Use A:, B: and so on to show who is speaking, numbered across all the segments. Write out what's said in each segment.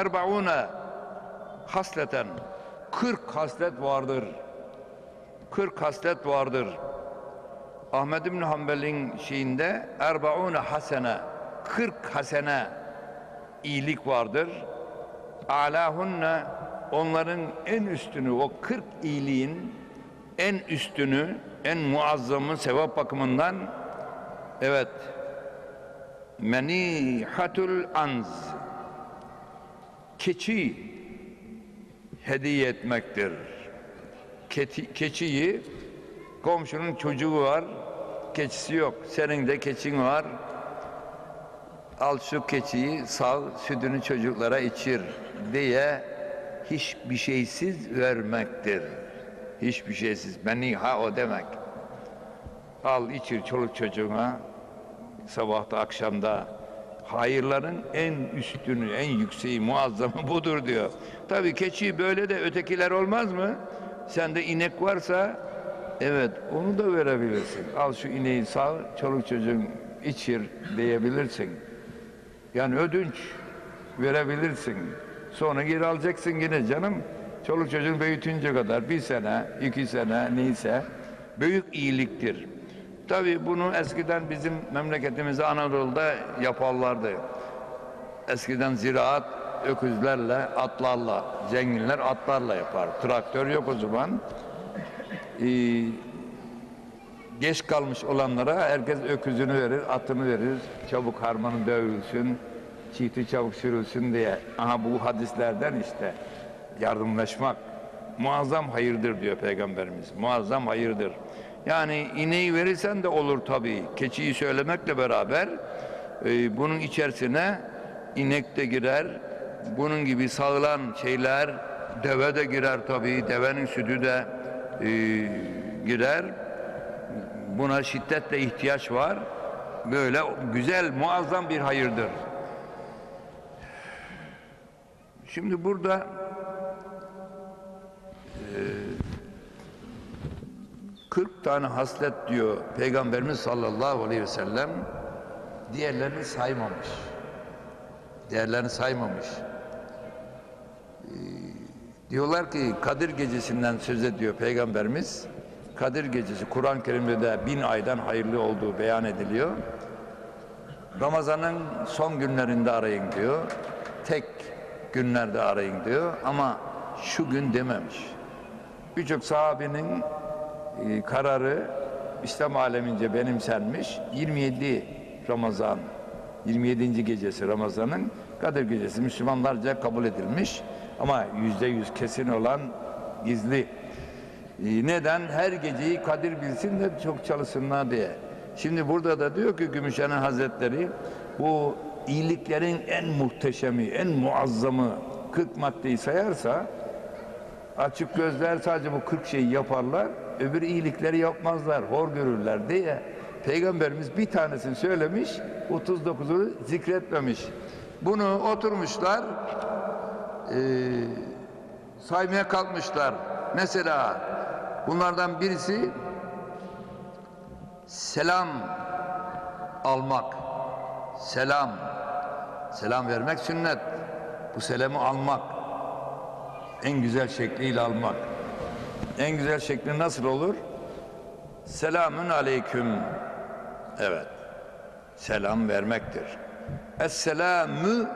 A: erbaune hasleten 40 haslet vardır. 40 haslet vardır. Ahmed İbn Hanbel'in şeyinde erbaune hasene 40 hasene iyilik vardır. Alahunne onların en üstünü o 40 iyiliğin en üstünü en muazzamı sevap bakımından evet menihatul anz keçi hediye etmektir. Keti, keçiyi komşunun çocuğu var, keçisi yok. Senin de keçin var. Al şu keçiyi sal, sütünü çocuklara içir diye hiçbir şeysiz vermektir. Hiçbir şeysiz. Meniha o demek. Al içir çoluk çocuğuna sabahta akşamda hayırların en üstünü, en yükseği, muazzamı budur diyor. Tabii keçi böyle de ötekiler olmaz mı? Sende inek varsa evet onu da verebilirsin. Al şu ineği sağ, çoluk çocuğun içir diyebilirsin. Yani ödünç verebilirsin. Sonra geri alacaksın yine canım. Çoluk çocuğun büyütünce kadar bir sene, iki sene neyse büyük iyiliktir. Tabii bunu eskiden bizim memleketimizde Anadolu'da yaparlardı. Eskiden ziraat öküzlerle, atlarla, zenginler atlarla yapar. Traktör yok o zaman. Ee, geç kalmış olanlara herkes öküzünü verir, atını verir. Çabuk harmanı dövülsün, çiğti çabuk sürülsün diye. Aha bu hadislerden işte yardımlaşmak muazzam hayırdır diyor Peygamberimiz. Muazzam hayırdır. Yani ineği verirsen de olur tabii. Keçiyi söylemekle beraber e, bunun içerisine inek de girer. Bunun gibi sağılan şeyler deve de girer tabii. Devenin sütü de e, girer. Buna şiddetle ihtiyaç var. Böyle güzel, muazzam bir hayırdır. Şimdi burada 40 tane haslet diyor Peygamberimiz sallallahu aleyhi ve sellem diğerlerini saymamış. Diğerlerini saymamış. Ee, diyorlar ki Kadir gecesinden söz ediyor Peygamberimiz. Kadir gecesi Kur'an-ı Kerim'de de bin aydan hayırlı olduğu beyan ediliyor. Ramazan'ın son günlerinde arayın diyor. Tek günlerde arayın diyor ama şu gün dememiş. Birçok sahabenin e, kararı İslam alemince benimsenmiş. 27 Ramazan, 27. gecesi Ramazan'ın Kadir gecesi Müslümanlarca kabul edilmiş. Ama yüzde yüz kesin olan gizli. E, neden? Her geceyi Kadir bilsin de çok çalışsınlar diye. Şimdi burada da diyor ki Gümüşhane Hazretleri bu iyiliklerin en muhteşemi, en muazzamı 40 maddeyi sayarsa açık gözler sadece bu 40 şeyi yaparlar öbür iyilikleri yapmazlar, hor görürler diye Peygamberimiz bir tanesini söylemiş, 39'u zikretmemiş. Bunu oturmuşlar, e, saymaya kalkmışlar. Mesela bunlardan birisi selam almak. Selam. Selam vermek sünnet. Bu selamı almak. En güzel şekliyle almak. En güzel şekli nasıl olur? Selamün aleyküm. Evet. Selam vermektir. Esselamü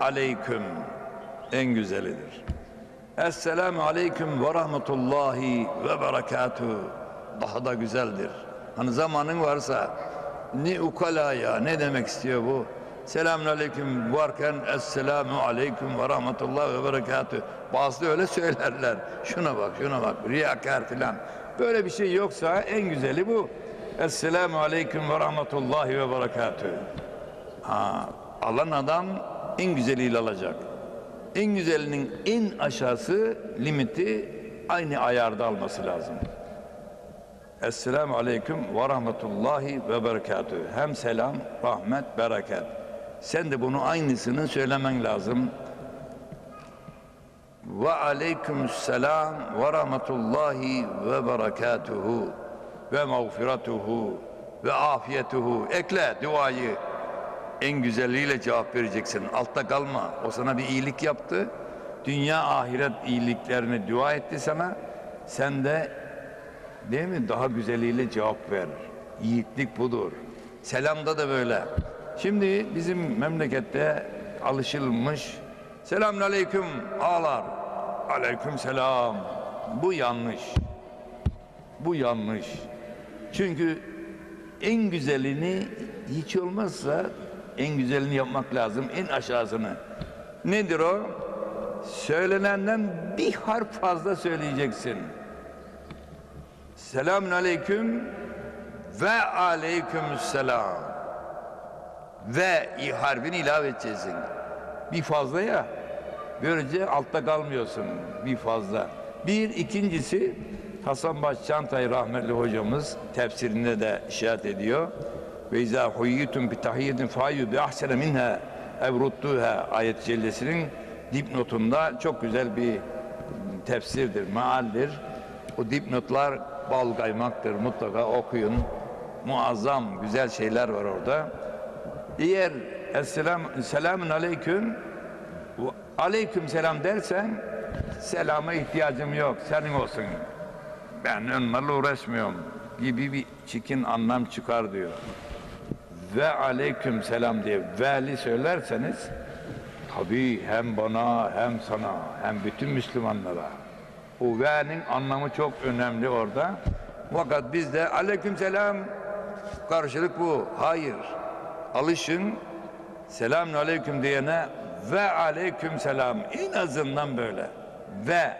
A: aleyküm. En güzelidir. Esselamu aleyküm ve rahmetullahi ve berekatuhu. Daha da güzeldir. Hani zamanın varsa ne ukala ya ne demek istiyor bu? Selamun aleyküm varken esselamu aleyküm ve rahmetullah ve berekatü. Bazı öyle söylerler. Şuna bak şuna bak riyakar filan. Böyle bir şey yoksa en güzeli bu. Esselamu aleyküm ve rahmetullahi ve berekatü. Ha, alan adam en güzeliyle alacak. En güzelinin en aşağısı limiti aynı ayarda alması lazım. Esselamu aleyküm ve rahmetullahi ve berekatü. Hem selam, rahmet, bereket. Sen de bunu aynısını söylemen lazım. Ve aleykümselam ve rahmetullahi ve berekatuhu ve mağfiratuhu ve afiyetuhu. Ekle duayı. en güzeliyle cevap vereceksin. Altta kalma. O sana bir iyilik yaptı. Dünya ahiret iyiliklerini dua etti sana. Sen de değil mi daha güzeliyle cevap ver. Yiğitlik budur. Selamda da böyle. Şimdi bizim memlekette alışılmış Selamun aleyküm ağlar. Aleyküm selam. Bu yanlış. Bu yanlış. Çünkü en güzelini hiç olmazsa en güzelini yapmak lazım. En aşağısını. Nedir o? Söylenenden bir harf fazla söyleyeceksin. Selamun aleyküm ve aleyküm selam. Ve harfini ilave edeceksin. Bir fazla ya. Böylece altta kalmıyorsun. Bir fazla. Bir ikincisi Hasan Baş Çantay rahmetli hocamız tefsirinde de işaret ediyor. Ve izâ huyyitum bi tahiyyetin fâyyu bi ahsene minha evruttuha ayet cellesinin dipnotunda çok güzel bir tefsirdir, mealdir. O dipnotlar bal kaymaktır. Mutlaka okuyun. Muazzam güzel şeyler var orada. Eğer Esselam, selamun aleyküm aleyküm selam dersen selama ihtiyacım yok senin olsun. Ben onlarla uğraşmıyorum gibi bir çikin anlam çıkar diyor. Ve aleyküm selam diye veli söylerseniz tabii hem bana hem sana hem bütün Müslümanlara. O ve'nin anlamı çok önemli orada. Fakat bizde aleyküm selam karşılık bu. Hayır alışın selamun aleyküm diyene ve aleyküm selam. En azından böyle. Ve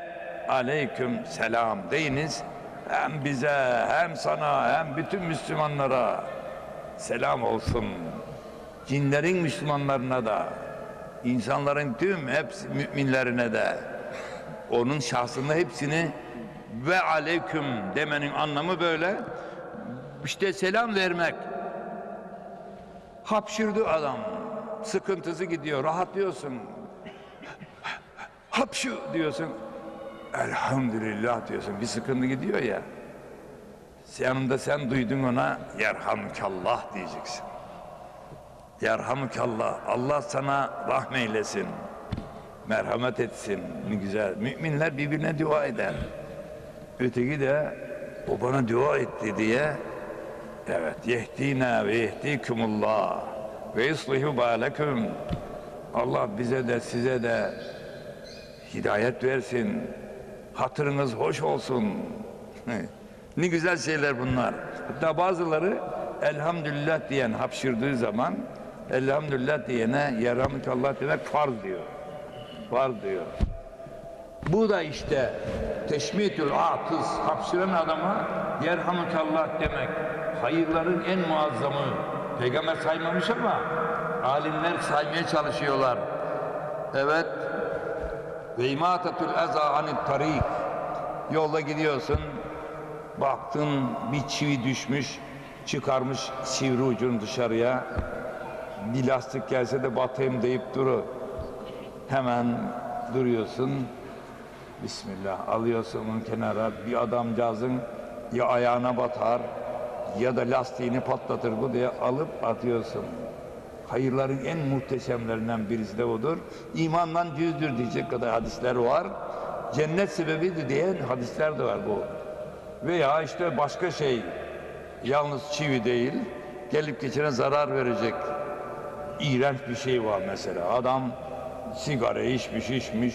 A: aleyküm selam deyiniz. Hem bize hem sana hem bütün Müslümanlara selam olsun. Cinlerin Müslümanlarına da insanların tüm hepsi müminlerine de onun şahsında hepsini ve aleyküm demenin anlamı böyle. İşte selam vermek hapşırdı adam. Sıkıntısı gidiyor. Rahatlıyorsun. Hapşu diyorsun. Elhamdülillah diyorsun. Bir sıkıntı gidiyor ya. Yanında sen duydun ona yerhamkallah diyeceksin. Yerhamkallah Allah sana rahmeylesin merhamet etsin. Ne güzel. Müminler birbirine dua eder. Öteki de o bana dua etti diye evet. Yehdina ve yehdikumullah ve yuslihu balekum Allah bize de size de hidayet versin. Hatırınız hoş olsun. Ne güzel şeyler bunlar. Hatta bazıları elhamdülillah diyen hapşırdığı zaman elhamdülillah diyene yerhamdülillah demek farz diyor. Farz diyor. Bu da işte teşmitül atız hapşıran adama yerhamdülillah demek hayırların en muazzamı Peygamber saymamış ama alimler saymaya çalışıyorlar. Evet. Ve imatetül eza anit tarik. Yolda gidiyorsun. Baktın bir çivi düşmüş. Çıkarmış sivri ucunu dışarıya. Bir lastik gelse de batayım deyip duru. Hemen duruyorsun. Bismillah alıyorsun onu kenara. Bir adamcağızın ya ayağına batar ya da lastiğini patlatır bu diye alıp atıyorsun. Hayırların en muhteşemlerinden birisi de odur. İmandan cüzdür diyecek kadar hadisler var. Cennet sebebidir diyen hadisler de var bu. Veya işte başka şey, yalnız çivi değil, gelip geçene zarar verecek iğrenç bir şey var mesela. Adam sigara içmiş içmiş,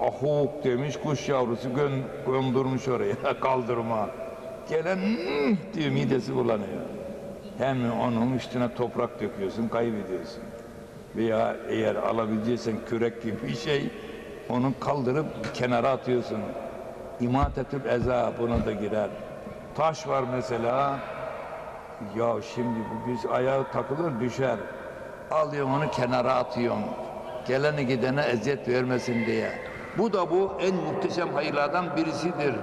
A: ahuk demiş, kuş yavrusu gön, gömdürmüş oraya kaldırma. Gelen diyor midesi bulanıyor. Hem onun üstüne toprak döküyorsun, kaybediyorsun. Veya eğer alabileceksen kürek gibi bir şey, onu kaldırıp kenara atıyorsun. İmatetül eza buna da girer. Taş var mesela, ya şimdi bu güz ayağı takılır düşer. Alıyorum onu kenara atıyorum. Gelene gidene eziyet vermesin diye. Bu da bu en muhteşem hayırlardan birisidir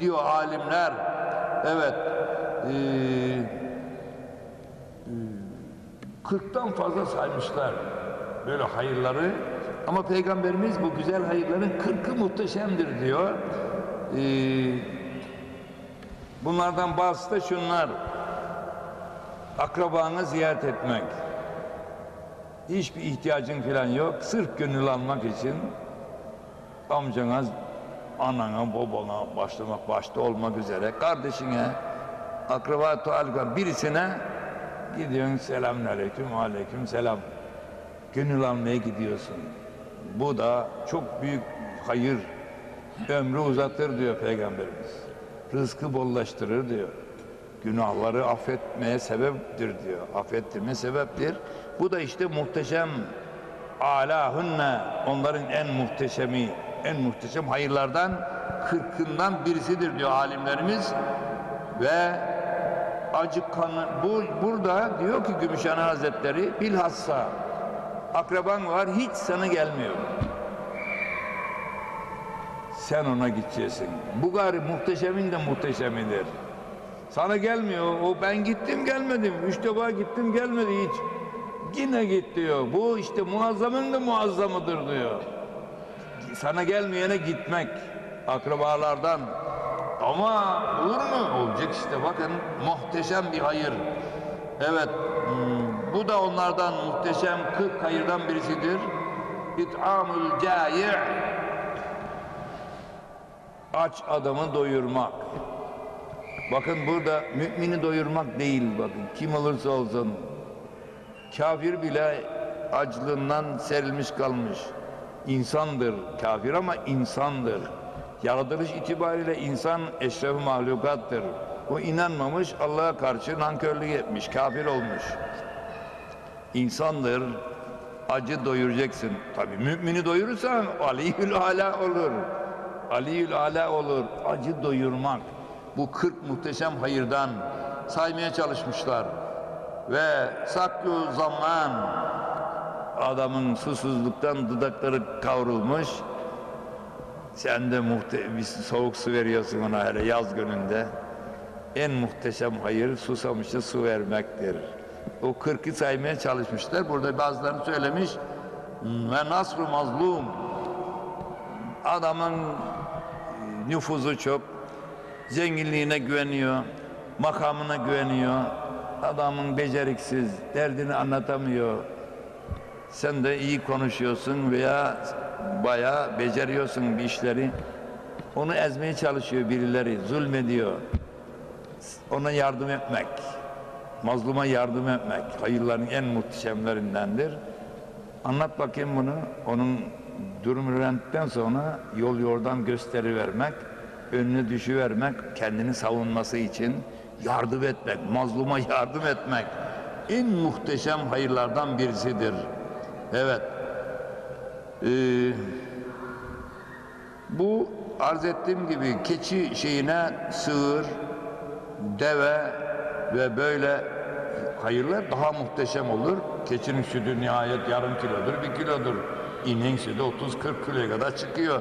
A: diyor alimler. Evet. Ee, 40'tan fazla saymışlar böyle hayırları. Ama Peygamberimiz bu güzel hayırların kırkı muhteşemdir diyor. Ee, bunlardan bazısı da şunlar. Akrabanı ziyaret etmek. Hiçbir ihtiyacın falan yok. Sırf gönül almak için amcana, anana, babana başlamak başta olmak üzere kardeşine, akraba talika birisine gidiyorsun selamünaleyküm, aleyküm selam. Gönül almaya gidiyorsun. Bu da çok büyük hayır. Ömrü uzatır diyor Peygamberimiz. Rızkı bollaştırır diyor. Günahları affetmeye sebeptir diyor. Affettirme sebeptir. Bu da işte muhteşem alahünne onların en muhteşemi, en muhteşem hayırlardan kırkından birisidir diyor alimlerimiz. Ve acı kanı bu burada diyor ki Gümüşhane Hazretleri bilhassa akraban var hiç sana gelmiyor. Sen ona gideceksin. Bu gari muhteşemin de muhteşemidir. Sana gelmiyor. O ben gittim gelmedim. Üç defa gittim gelmedi hiç. Yine git diyor. Bu işte muazzamın da muazzamıdır diyor. Sana gelmeyene gitmek akrabalardan. Ama olur mu? Olacak işte bakın muhteşem bir hayır. Evet hmm, bu da onlardan muhteşem 40 hayırdan birisidir. İt'amul cai' aç adamı doyurmak. Bakın burada mümini doyurmak değil bakın kim olursa olsun. Kafir bile aclığından serilmiş kalmış. İnsandır kafir ama insandır. Yaratılış itibariyle insan eşref mahlukattır. O inanmamış Allah'a karşı nankörlük etmiş, kafir olmuş. İnsandır, acı doyuracaksın. Tabi mümini doyurursan aliyül ala olur. Aliyül ala olur. Acı doyurmak. Bu 40 muhteşem hayırdan saymaya çalışmışlar. Ve sakyu zaman adamın susuzluktan dudakları kavrulmuş. Sen de muhte bir soğuk su veriyorsun ona hele yaz gününde. En muhteşem hayır susamışa su vermektir. O kırkı saymaya çalışmışlar. Burada bazılarını söylemiş. Ve nasru mazlum. Adamın nüfuzu çok. Zenginliğine güveniyor. Makamına güveniyor. Adamın beceriksiz. Derdini anlatamıyor. Sen de iyi konuşuyorsun veya bayağı beceriyorsun bir işleri. Onu ezmeye çalışıyor birileri, zulmediyor. Ona yardım etmek, mazluma yardım etmek hayırların en muhteşemlerindendir. Anlat bakayım bunu. Onun durumu öğrendikten sonra yol yordan gösteri vermek, önüne düşü vermek, kendini savunması için yardım etmek, mazluma yardım etmek en muhteşem hayırlardan birisidir. Evet. Ee, bu arz ettiğim gibi keçi şeyine sığır, deve ve böyle hayırlar daha muhteşem olur. Keçinin sütü nihayet yarım kilodur, bir kilodur. İneğin sütü 30-40 kiloya kadar çıkıyor.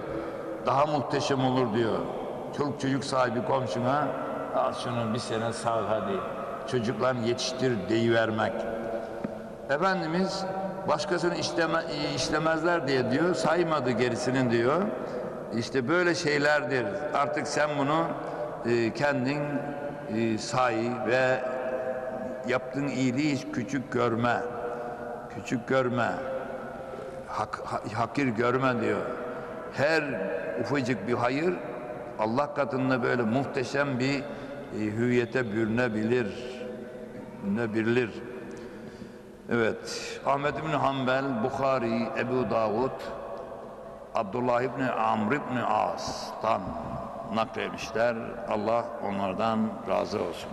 A: Daha muhteşem olur diyor. Çoluk çocuk sahibi komşuna al şunu bir sene sağ hadi. Çocuklarını yetiştir deyivermek. Efendimiz başkasını işleme, işlemezler diye diyor saymadı gerisinin diyor. İşte böyle şeylerdir. Artık sen bunu e, kendin e, say ve yaptığın iyiliği hiç küçük görme. Küçük görme. Hak, ha- hakir görme diyor. Her ufacık bir hayır Allah katında böyle muhteşem bir e, hüviyete bürünebilir. Bürünebilir. Evet, Ahmet İbni Hanbel, Bukhari, Ebu Davud, Abdullah İbni Amr İbni As'tan nakletmişler. Allah onlardan razı olsun.